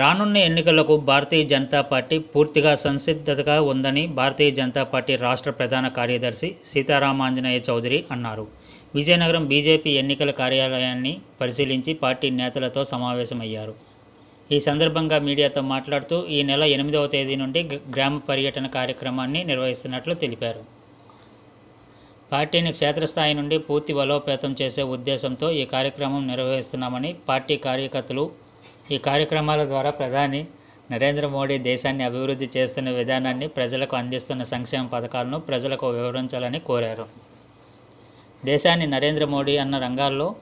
రానున్న ఎన్నికలకు భారతీయ జనతా పార్టీ పూర్తిగా సంసిద్ధతగా ఉందని భారతీయ జనతా పార్టీ రాష్ట్ర ప్రధాన కార్యదర్శి సీతారామాంజనేయ చౌదరి అన్నారు. విజయనగరం బీజేపీ ఎన్నికల కార్యాలయాన్ని పరిశీలించి పార్టీ నేతలతో సమావేశమయ్యారు. ఈ సందర్భంగా మీడియాతో మాట్లాడుతూ ఈ నెల ఎనిమిదవ తేదీ నుండి గ్రామ పర్యటన కార్యక్రమాన్ని నిర్వహిస్తున్నట్లు తెలిపారు. పార్టీని క్షేత్రస్థాయి నుండి పూర్తి బలోపేతం చేసే ఉద్దేశంతో ఈ కార్యక్రమం నిర్వహిస్తున్నామని పార్టీ కార్యకర్తలు ఈ కార్యక్రమాల ద్వారా ప్రధాని నరేంద్ర మోడీ దేశాన్ని అభివృద్ధి చేస్తున్న విధానాన్ని ప్రజలకు అందిస్తున్న సంక్షేమ పథకాలను ప్రజలకు వివరించాలని కోరారు. దేశాన్ని నరేంద్ర మోడీ అన్న రంగాల్లో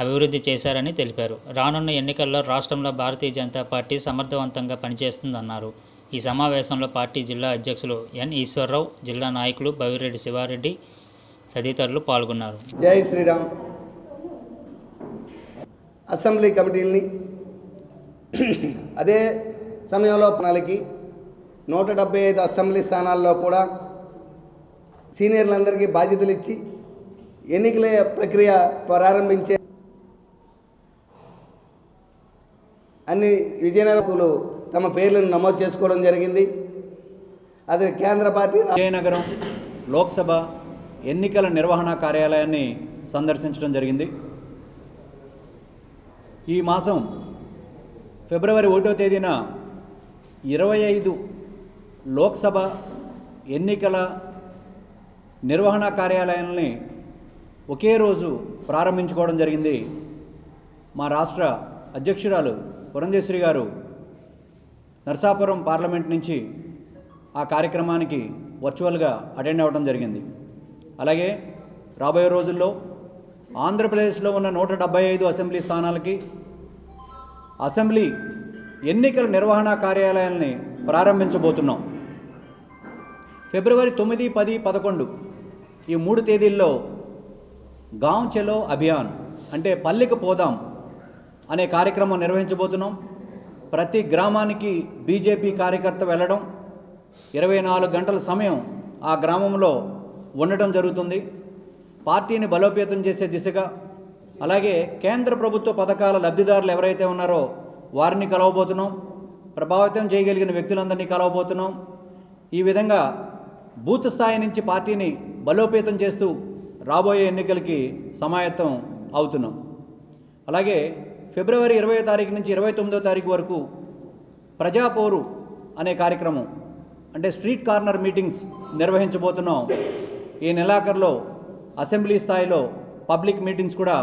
అభివృద్ధి చేశారని తెలిపారు. రానున్న ఎన్నికల్లో రాష్ట్రంలో భారతీయ జనతా పార్టీ సమర్థవంతంగా పనిచేస్తుందన్నారు. ఈ సమావేశంలో పార్టీ జిల్లా అధ్యక్షులు ఎన్ ఈశ్వరరావు జిల్లా నాయకులు బవిరెడ్డి శివారెడ్డి తదితరులు పాల్గొన్నారు. జై శ్రీరామ్. అసెంబ్లీ కమిటీని అదే సమయంలో ప్రణాళికి నూట డెబ్బై ఐదు అసెంబ్లీ స్థానాల్లో కూడా సీనియర్లందరికీ బాధ్యతలు ఇచ్చి ఎన్నికల ప్రక్రియ ప్రారంభించే అన్ని విజయనగరంలో తమ పేర్లను నమోదు చేసుకోవడం జరిగింది. అది కేంద్ర పార్టీ విజయనగరం లోక్సభ ఎన్నికల నిర్వహణ కార్యాలయాన్ని సందర్శించడం జరిగింది. ఈ మాసం ఫిబ్రవరి ఒకటో తేదీన ఇరవై ఐదు లోక్సభ ఎన్నికల నిర్వహణ కార్యాలయాన్ని ఒకే రోజు ప్రారంభించుకోవడం జరిగింది. మా రాష్ట్ర అధ్యక్షురాలు పురంధేశ్వరి గారు నర్సాపురం పార్లమెంట్ నుంచి ఆ కార్యక్రమానికి వర్చువల్గా అటెండ్ అవ్వడం జరిగింది. అలాగే రాబోయే రోజుల్లో ఆంధ్రప్రదేశ్లో ఉన్న నూట డెబ్బై ఐదు అసెంబ్లీ స్థానాలకి అసెంబ్లీ ఎన్నికల నిర్వహణ కార్యాలయాల్ని ప్రారంభించబోతున్నాం. ఫిబ్రవరి తొమ్మిది పది పదకొండు ఈ మూడు తేదీల్లో గాంవ్ చెలో అభియాన్ అంటే పల్లెకు పోదాం అనే కార్యక్రమం నిర్వహించబోతున్నాం. ప్రతి గ్రామానికి బీజేపీ కార్యకర్త వెళ్ళడం ఇరవై నాలుగు గంటల సమయం ఆ గ్రామంలో ఉండటం జరుగుతుంది. పార్టీని బలోపేతం చేసే దిశగా అలాగే కేంద్ర ప్రభుత్వ పథకాల లబ్ధిదారులు ఎవరైతే ఉన్నారో వారిని కలవబోతున్నాం ప్రభావితం చేయగలిగిన వ్యక్తులందరినీ కలవబోతున్నాం. ఈ విధంగా బూత్ స్థాయి నుంచి పార్టీని బలోపేతం చేస్తూ రాబోయే ఎన్నికలకి సమాయత్తం అవుతున్నాం. అలాగే ఫిబ్రవరి ఇరవై తారీఖు నుంచి ఇరవై తొమ్మిదో తారీఖు వరకు ప్రజాపోరు అనే కార్యక్రమం అంటే స్ట్రీట్ కార్నర్ మీటింగ్స్ నిర్వహించబోతున్నాం. ఈ నెలాఖరులో అసెంబ్లీ స్థాయిలో పబ్లిక్ మీటింగ్స్ కూడా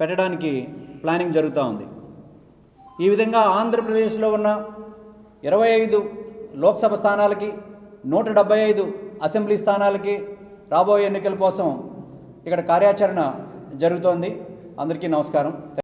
పెట్టడానికి ప్లానింగ్ జరుగుతూ ఉంది. ఈ విధంగా ఆంధ్రప్రదేశ్లో ఉన్న ఇరవై ఐదు లోక్సభ స్థానాలకి నూట డెబ్బై ఐదు అసెంబ్లీ స్థానాలకి రాబోయే ఎన్నికల కోసం ఇక్కడ కార్యాచరణ జరుగుతోంది. అందరికీ నమస్కారం.